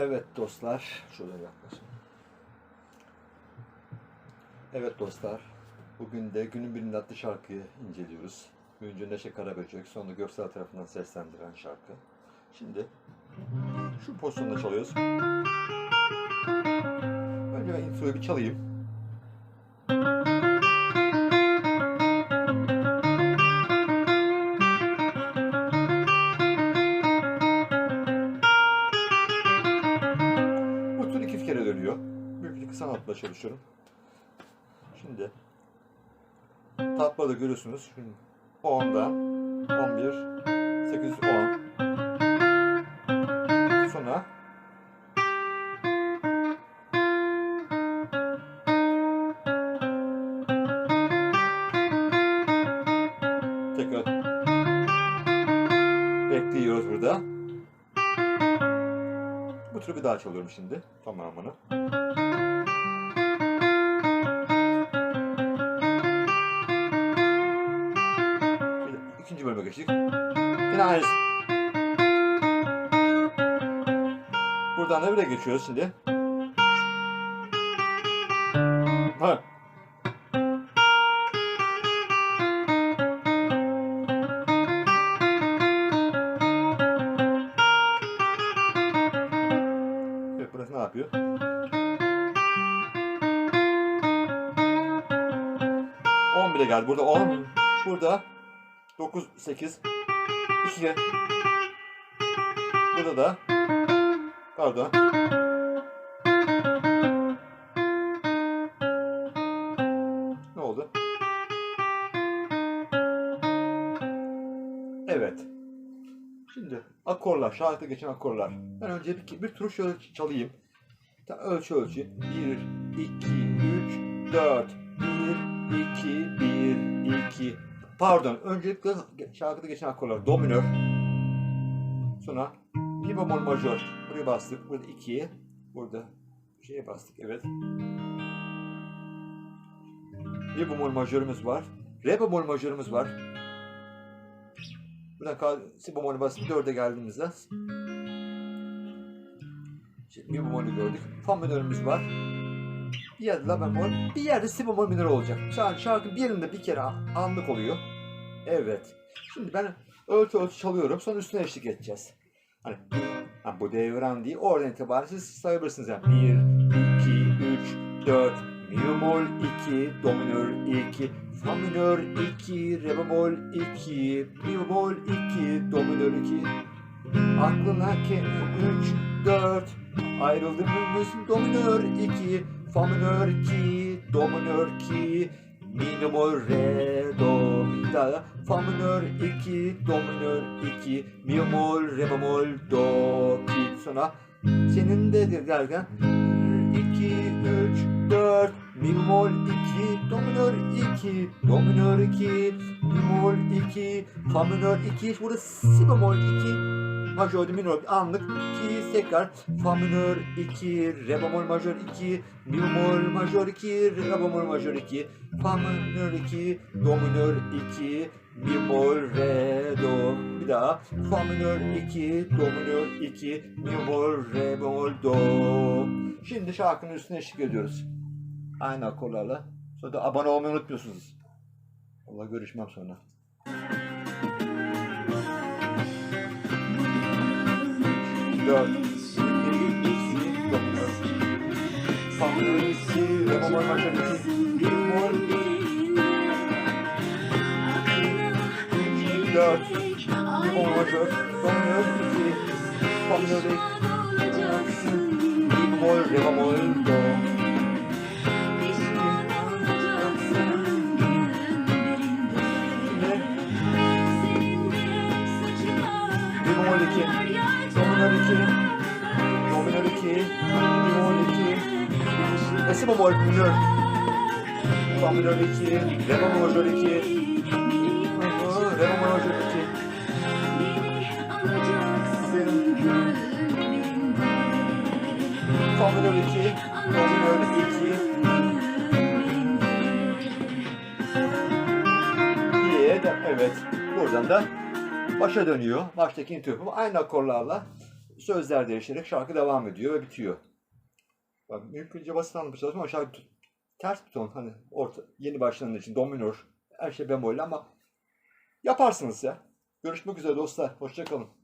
Evet dostlar, şöyle yaklaşın. Evet dostlar, bugün de günün birinde adlı şarkıyı inceliyoruz. Önce Neşe Karaböcek, sonra Göksel tarafından seslendiren şarkı. Şimdi şu pozisyonda çalıyoruz. Önce ben introyu bir çalayım. Kısa notla çalışıyorum. Şimdi tabloda görüyorsunuz. Şimdi 10'dan 11 8 10 sonra tekrar bekliyoruz burada. Bu türü bir daha çalıyorum şimdi tamamını. Bölüme geçtik. Yine aynısı. Buradan da bire geçiyoruz şimdi. Ha. Evet burası ne yapıyor? On bile geldi. Burada on. Burada dokuz, sekiz, iki. Burada da pardon. Ne oldu? Evet. Şimdi akorlar, şarkıda geçen akorlar. Ben önce bir, bir tur şöyle çalayım. Ölçü ölçü. 1, 2, 3, 4, 1, 2, 1, 2. Pardon, öncelikle şarkıda geçen akorlar. Do minör. Sonra mi bemol majör. Buraya bastık. Burada 2'ye. Burada şeye bastık. Evet. Mi bemol majörümüz var. Re bemol majörümüz var. Buradan si bemolü basıp 4'e geldiğimizde Şimdi mi bemolü gördük. Fa minörümüz var. Bir yerde la bemol, bir yerde si bemol minör olacak. Şarkı, şarkı bir yerinde bir kere anlık oluyor. Evet. Şimdi ben ölçü ölçü çalıyorum. Sonra üstüne eşlik edeceğiz. Hani ha, bu devran değil. Oradan itibaren siz sayabilirsiniz. Yani 1, 2, 3, 4, mi bemol 2, do minör 2, fa minör 2, re bemol 2, mi bemol 2, do minör 2. Aklına ke 3, 4, ayrıldığımız do minör 2, fa minör 2, do minör 2, mi bemol re do. Daha fa minör 2 do minör 2 mi bemol re bemol do. Ki sonra senin de derken 2 3 4 mi bemol 2 do minör 2 do minör 2 mi bemol 2 fa minör 2 burada si bemol 2 majör minör anlık ki tekrar fa minör 2 re bemol majör 2 mi bemol majör 2 re bemol majör 2 fa minör 2 do minör 2 mi bemol re do. Bir daha. Fa minör 2 do minör 2 mi bemol re bemol do. Şimdi şarkının üstüne eşlik ediyoruz aynı akorlarla sonra da abone olmayı unutmuyorsunuz Allah görüşmem sonra dört bir iki do minör fa minör 2 re 2 do minör 2 do minör 2 mi bemol 2 ve si bemol minör. Fa minör 2 re bemol majör 2 re bemol majör 2 fa minör 2 do minör 2 diye de evet. Buradan da başa dönüyor. Baştaki intihopum aynı akorlarla sözler değişerek şarkı devam ediyor ve bitiyor. Bak, mümkünce basit anlatmaya ama şarkı ters bir ton. Hani orta, yeni başlanan için do minör. Her şey bemolle ama yaparsınız ya. Görüşmek üzere dostlar. Hoşçakalın.